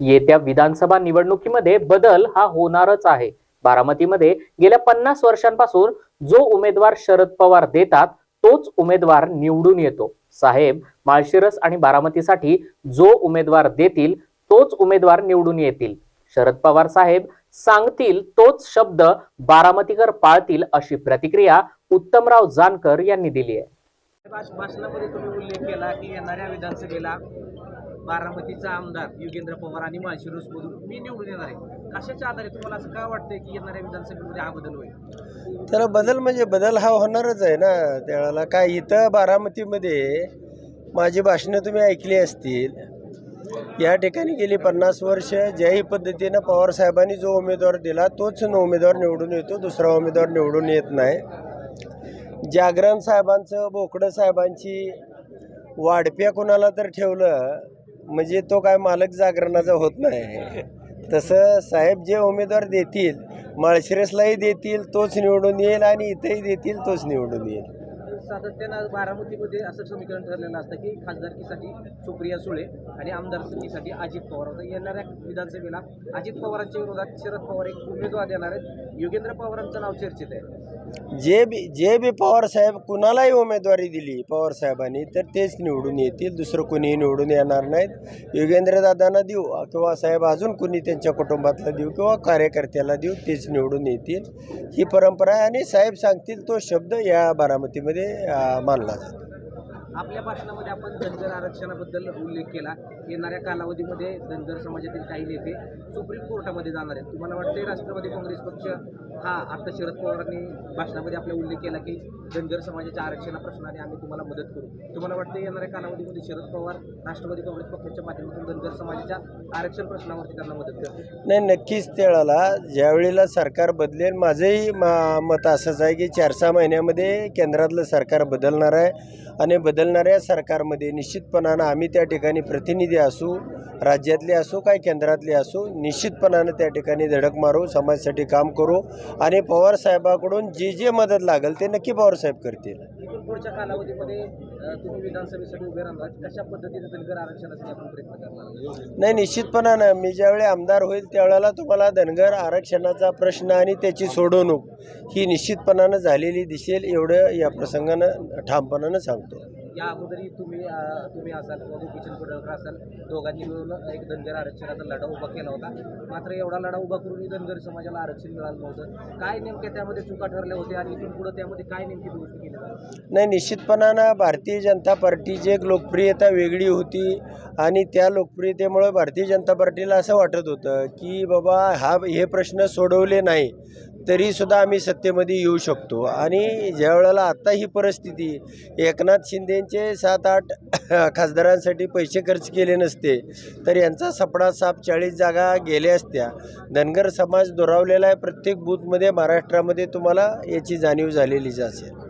येत्या विधानसभा निवडणुकीमध्ये बदल हा होणारच आहे. बारामतीमध्ये गेल्या पन्नास वर्षांपासून जो उमेदवार शरद पवार देतात तोच उमेदवार निवडून येतो. साहेब माळशिरस आणि बारामतीसाठी जो उमेदवार देतील तोच उमेदवार निवडून येतील. शरद पवार साहेब सांगतील तोच शब्द बारामतीकर पाळतील अशी प्रतिक्रिया उत्तमराव जानकर यांनी दिली आहे. भाषणामध्ये तुम्ही उल्लेख केला की येणाऱ्या विधानसभेला बारामतीचा आमदार युगेंद्र पवार आणि माळशिरसमधून मी निवडून येणार आहे. कशाच्या आधारे तुम्हाला असं काय वाटतंय की येणाऱ्या विधानसभेमध्ये हा बदल होईल? त्याला बदल म्हणजे बदल हा होणारच आहे ना. त्याला काय इथं बारामतीमध्ये माझी भाषणं तुम्ही ऐकली असतील. या ठिकाणी गेली पन्नास वर्ष ज्याही पद्धतीनं पवारसाहेबांनी जो उमेदवार दिला तोच उमेदवार निवडून येतो दुसरा उमेदवार निवडून येत नाही. जागरण साहेबांचं बोकडं साहेबांची वाढप्या कोणाला तर ठेवलं म्हणजे तो काय मालक जागरणाचा होत नाही. तसं साहेब जे उमेदवार देतील माळशिरसलाही देतील तोच निवडून येईल आणि इथंही देतील तोच निवडून येईल. सातत्यानं बारामतीमध्ये असं समीकरण ठरलेलं असतं की खासदारकीसाठी सुप्रिया सुळे आणि आमदारकीसाठी अजित पवार. आता येणाऱ्या विधानसभेला अजित पवारांच्या विरोधात शरद पवार एक उमेदवार देणार आहेत. योगेंद्र पवारांचं नाव चर्चेत आहे. जे बी जे बी पवार साहेब कुणालाही उमेदवारी दिली पवार साहेबांनी तर तेच निवडून येतील. दुसरं कोणीही निवडून येणार नाहीत. योगेंद्रदादांना देऊ किंवा साहेब अजून कोणी त्यांच्या कुटुंबातला देऊ किंवा कार्यकर्त्याला देऊ तेच निवडून येतील. ही परंपरा आहे आणि साहेब सांगतील तो शब्द या बारामतीमध्ये মানলা आपल्या भाषणामध्ये आपण धनगर आरक्षणाबद्दल उल्लेख केला. येणाऱ्या कालावधीमध्ये धनगर समाजातील काही नेते सुप्रीम कोर्टामध्ये जाणार आहेत. तुम्हाला वाटते राष्ट्रवादी काँग्रेस पक्ष हा आता शरद पवारांनी भाषणामध्ये आपला उल्लेख केला की धनगर समाजाच्या आरक्षणा प्रश्नाने आम्ही तुम्हाला मदत करू. तुम्हाला वाटते येणाऱ्या कालावधीमध्ये शरद पवार राष्ट्रवादी काँग्रेस पक्षाच्या माध्यमातून धनगर समाजाच्या आरक्षण प्रश्नावरती त्यांना मदत करतील? नाही नक्कीच त्याला ज्यावेळेला सरकार बदलेल माझंही मत असंच आहे की चार सहा महिन्यामध्ये केंद्रातलं सरकार बदलणार आहे आणि बदल बदलणाऱ्या सरकारमध्ये निश्चितपणानं आम्ही त्या ठिकाणी प्रतिनिधी असू राज्यातले असो काय केंद्रातले असो निश्चितपणानं त्या ठिकाणी धडक मारू समाजासाठी काम करू आणि पवारसाहेबाकडून जी जी मदत लागेल ते नक्की पवारसाहेब करतील. इथून पुढच्या कालावधीमध्ये अ, तुम्ही विधानसभेसाठी उभे राहणार. कशा पद्धतीने धनगर आरक्षणासाठी आपण प्रयत्न करणार? नाही निश्चितपणानं मी ज्यावेळी आमदार होईल त्यावेळेला तुम्हाला धनगर आरक्षणाचा प्रश्न आणि त्याची सोडवणूक ही निश्चितपणानं झालेली दिसेल एवढं या प्रसंगानं ठामपणानं सांगतो. या अगोदरही तुम्ही तुम्ही असाल किंवा गोपीचंद पडळकर असाल दोघांनी मिळून एक धनगर आरक्षणाचा लढा उभा केला होता. मात्र एवढा लढा उभा करूनही धनगर समाजाला आरक्षण मिळालं नव्हतं. काय नेमक्या त्यामध्ये चुका ठरल्या होत्या आणि इथून पुढे त्यामध्ये काय नेमकी दुरुस्ती केली नाही निश्चितपणानं भारतीय जनता पार्टीची एक लोकप्रियता वेगळी होती आणि त्या लोकप्रियतेमुळे भारतीय जनता पार्टीला असं वाटत होतं की बाबा हा हे प्रश्न सोडवले नाही. तरीसुद्धा आम्ही सत्तेमध्ये येऊ शकतो. आणि ज्या वेळेला आत्ता ही परिस्थिती एकनाथ शिंदेचे सात आठ खासदारांसाठी पैसे खर्च केले नसते तर यांचा सपडा साप चाळीस जागा गेल्या असत्या. धनगर समाज दुरावलेला आहे. प्रत्येक बूथमध्ये महाराष्ट्रामध्ये तुम्हाला याची जाणीव झालेलीच असेल.